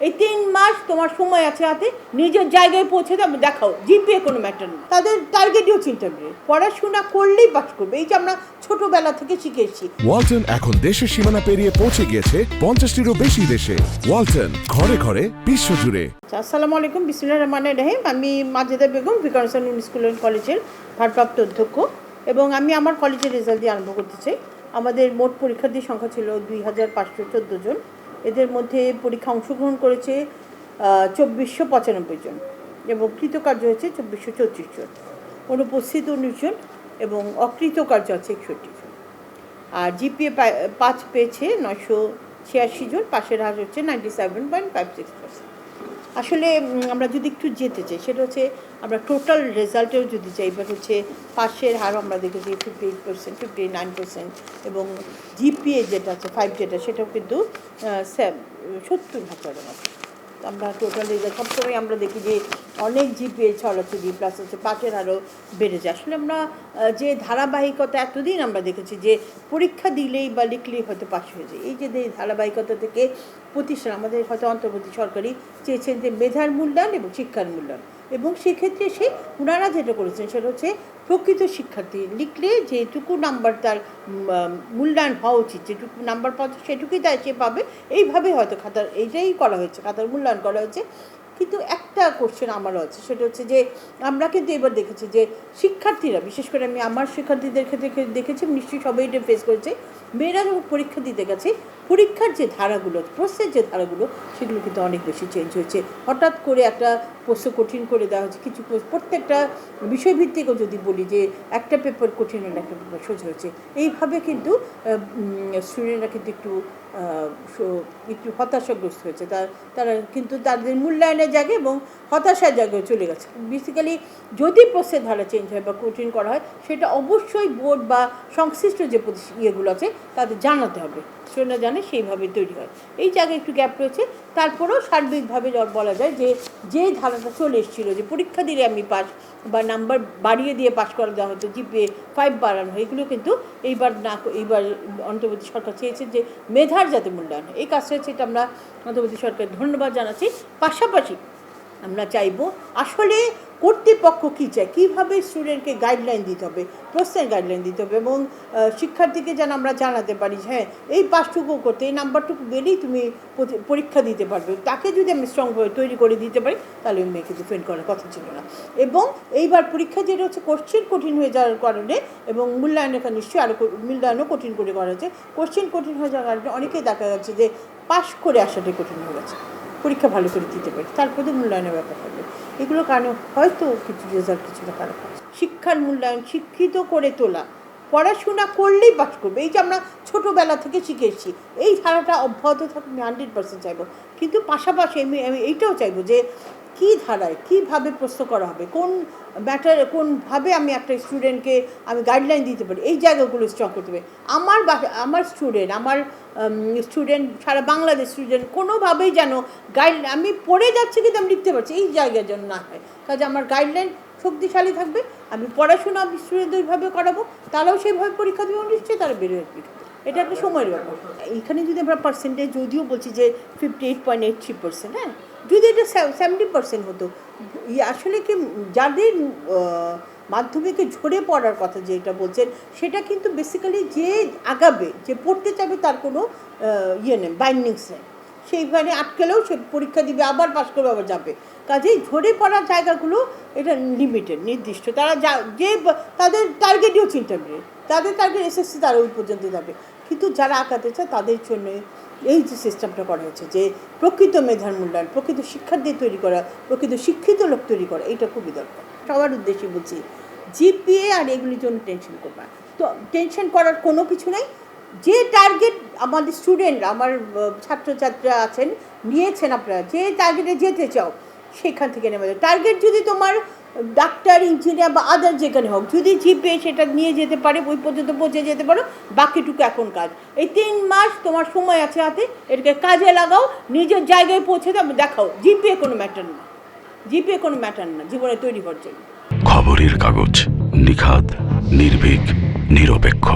এই তিন মাস তোমার সময় আছে হাতে নিজের জায়গায় পৌঁছে দেবে দেখাও জিপিএ কোনো ম্যাটার না তাদের টার্গেটও চিন্তা নেই পড়াশোনা করলেই পাস করবে এই যে আমরা ছোটবেলা থেকে শিখে এসেছি। ওয়ালটন এখন দেশের সীমানা পেরিয়ে পৌঁছে গিয়েছে পঞ্চাশটিরও বেশি দেশে। ওয়ালটন ঘরে ঘরে বিশ্বজুড়ে আচ্ছা, আসসালামু আলাইকুম বিসমুল্লাহ রহমান রহিম। আমি মাজেদা বেগম বিকারসান স্কুল অ্যান্ড কলেজের ভারপ্রাপ্ত অধ্যক্ষ এবং আমি আমার কলেজের রেজাল্ট দিয়ে আরম্ভ করতে চাই। আমাদের মোট পরীক্ষার্থীর সংখ্যা ছিল দুই হাজার পাঁচশো চোদ্দ জন। এদের মধ্যে পরীক্ষা অংশগ্রহণ করেছে চব্বিশশো পঁচানব্বই জন এবং কৃতকার্য হয়েছে চব্বিশশো চৌত্রিশ জন। অনুপস্থিত উনিশ জন এবং অকৃতকার্য আছে একষট্টি জন। আর জিপিএ পাঁচ পেয়েছে নয়শো ছিয়াশি জন, পাশের হার হচ্ছে ninety seven point five six percent আসলে আমরা যদি একটু যেতে চাই, সেটা হচ্ছে আমরা টোটাল রেজাল্টেও যদি চাই বা হচ্ছে পাশের হার আমরা দেখেছি fifty eight percent fifty nine percent এবং জিপিএ যেটা আছে ফাইভ যেটা, সেটাও কিন্তু সত্তর হাজারের মতো। আমরা টোটাল রেজাল্ট সবসময় আমরা দেখি যে অনেক জিপিএ ছড়াছড়ি প্লাস হচ্ছে পাশের আরও বেড়ে যায়। আসলে আমরা যে ধারাবাহিকতা এতদিন আমরা দেখেছি যে পরীক্ষা দিলেই বা লিখলেই হয়তো পাশ হয়ে যায়। এই যে ধারাবাহিকতা থেকে প্রতিষ্ঠান, আমাদের হয়তো অন্তর্বর্তী সরকারি চেয়েছেন যে মেধার মূল্যায়ন এবং শিক্ষার মূল্যায়ন। এবং সেক্ষেত্রে সে ওনারা যেটা করেছেন সেটা হচ্ছে প্রকৃত শিক্ষার্থী। লিখলে যেটুকু নাম্বার তার মূল্যায়ন হওয়া উচিত, যেটুকু নাম্বার পাওয়া সেটুকুই তাই সে পাবে। এইভাবে হয়তো খাতার, এইটাই করা হয়েছে, খাতার মূল্যায়ন করা হয়েছে। কিন্তু একটা কোশ্চেন আমারও আছে সেটা হচ্ছে যে, আমরা কিন্তু এবার দেখেছি যে, শিক্ষার্থীরা, বিশেষ করে আমি আমার শিক্ষার্থীদের ক্ষেত্রে দেখেছি নিশ্চয়ই সবাই এটা ফেস করেছে, মেয়েরা যখন পরীক্ষা দিতে গেছে, পরীক্ষার যে ধারাগুলো, প্রশ্নের যে ধারাগুলো, সেগুলো কিন্তু অনেক বেশি চেঞ্জ হয়েছে। হঠাৎ করে একটা প্রশ্ন কঠিন করে দেওয়া হয়েছে, কিছু প্রত্যেকটা বিষয়ভিত্তিকও যদি বলি যে, একটা পেপার কঠিন একটা পেপার সোজা হয়েছে। এইভাবে কিন্তু স্টুডেন্টরা কিন্তু একটু একটু হতাশাগ্রস্ত হয়েছে। তার তারা কিন্তু তাদের মূল্যায়নের জায়গায় এবং হতাশার জায়গায় চলে গেছে। বেসিক্যালি যদি প্রশ্নের ধারা চেঞ্জ হয় বা কঠিন করা হয়, সেটা অবশ্যই বোর্ড বা সংশ্লিষ্ট যে ইয়েগুলো আছে, তাদের জানাতে হবে। স্টুডেন্টরা জানে সেইভাবে তৈরি হয়। এই জায়গায় একটু গ্যাপ রয়েছে। তারপরেও সার্বিকভাবে বলা যায় যে যে ধারাটা চলে এসেছিল, যে পরীক্ষা দিলে আমি পাস বা নাম্বার বাড়িয়ে দিয়ে পাস করা দেওয়া হতো জিপিএ ফাইভ বাড়ানো হয়, এগুলো কিন্তু এইবার না এইবার অন্তর্বর্তী সরকার চেয়েছে যে মেধার যাতে মূল্যায়ন। এই কাজটা হচ্ছে আমরা মধ্যবর্তী সরকার ধন্যবাদ জানাচ্ছি। পাশাপাশি আমরা চাইব আসলে কর্তৃপক্ষ কী চায়? কীভাবে স্টুডেন্টকে গাইডলাইন দিতে হবে? প্রশ্নের গাইডলাইন দিতে হবে এবং শিক্ষার্থীকে যেন আমরা জানাতে পারি হ্যাঁ এই পাসটুকু করতে, এই নাম্বারটুকু গেলেই তুমি পরীক্ষা দিতে পারবে। তাকে যদি আমি স্ট্রংভাবে তৈরি করে দিতে পারি, তাহলে ওই মেয়েকে ডিফেন্ড করার কথা ছিল না। এবং এইবার পরীক্ষা যেটা হচ্ছে কোশ্চেন কঠিন হয়ে যাওয়ার কারণে এবং মূল্যায়নটা নিশ্চয়ই আরও মূল্যায়নও কঠিন করে করা হয়েছে। কোশ্চেন কঠিন হয়ে যাওয়ার কারণে অনেকেই দেখা যাচ্ছে যে, পাশ করে আসাটাই কঠিন হয়ে গেছে। পরীক্ষা ভালো করে দিতে পারি, তারপরে মূল্যায়নের ব্যাপার হবে। এগুলো কারণে হয়তো কিছু রেজাল্ট কিছুটা খারাপ আছে। শিক্ষার মূল্যায়ন শিক্ষিত করে তোলা, পড়াশোনা করলেই পাস করবে। এই যে আমরা ছোটোবেলা থেকে শিখে এসেছি এই ধারাটা অব্যাহত থাকবে, আমি হান্ড্রেড পার্সেন্ট চাইব। কিন্তু পাশাপাশি আমি আমি এইটাও চাইব যে কী ধারায়, কীভাবে প্রশ্ন করা হবে? কোন ম্যাটার কোনভাবে আমি একটা স্টুডেন্টকে আমি গাইডলাইন দিতে পারি? এই জায়গাগুলো স্ট্রং করতে হবে। আমার আমার স্টুডেন্ট আমার স্টুডেন্ট সারা বাংলাদেশ স্টুডেন্ট কোনোভাবেই যেন গাইড আমি পড়ে যাচ্ছি কিন্তু আমি লিখতে পারছি, এই জায়গার জন্য না হয়। কাজে আমার গাইডলাইন শক্তিশালী থাকবে, আমি পড়াশোনা আমি স্টুডেন্টদের ওইভাবে করাবো, তারাও সেইভাবে পরীক্ষা দেবো নিশ্চয়ই তারা বেরোয়। এটা একটা সময়ের ব্যাপার। এইখানে যদি আমরা পার্সেন্টেজ যদিও বলছি যে fifty eight point eight three percent হ্যাঁ? যদি এটা সেভেন্টি পার্সেন্ট হতো আসলে কি যাদের মাধ্যমিকে ঝরে পড়ার কথা যেটা বলছেন, সেটা কিন্তু বেসিক্যালি যে আগাবে, যে পড়তে চাবে তার কোনো ইয়ে নেই বাইন্ডিংস নেই। সেইখানে আটকেলেও সে পরীক্ষা দিবে, আবার পাশ করবে, আবার যাবে। কাজেই ঝরে পড়ার জায়গাগুলো এটা লিমিটেড নির্দিষ্ট। তারা যা যে তাদের টার্গেটও চিন্তা নেই তাদের টার্গেট এসএসসি তারা ওই পর্যন্ত যাবে। কিন্তু যারা আঁকাতে চায় তাদের জন্য এই যে সিস্টেমটা করা হয়েছে যে প্রকৃত মেধার মূল্যায়ন, প্রকৃত শিক্ষার্থী তৈরি করা, প্রকৃত শিক্ষিত লোক তৈরি করা, এটা খুবই দরকার। সবার উদ্দেশ্যে বলছি, জিপিএ আর এগুলির জন্য টেনশন করবে। তো টেনশন করার কোনো কিছু নেই। যে টার্গেট আমাদের স্টুডেন্ট আমার ছাত্রছাত্রীরা আছেন, নিয়েছেন আপনারা, যে টার্গেটে যেতে চাও, সেখান থেকে নেমে টার্গেট যদি তোমার ডাক্তার, ইঞ্জিনিয়ার বা আদার যেখানে হোক, যদি জিপে সেটা নিয়ে যেতে পারে, ওই পর্যন্ত পৌঁছে যেতে পারো, বাকিটুকু এখন কাজ। এই তিন মাস তোমার সময় আছে হাতে, এটাকে কাজে লাগাও, নিজের জায়গায় পৌঁছে দাও, দেখাও, জিপে কোনো ম্যাটার না। জিপে কোনো ম্যাটার না, জীবনে তৈরি করার জন্য। খবরের কাগজ নিখাত নির্ভীক, নিরপেক্ষ।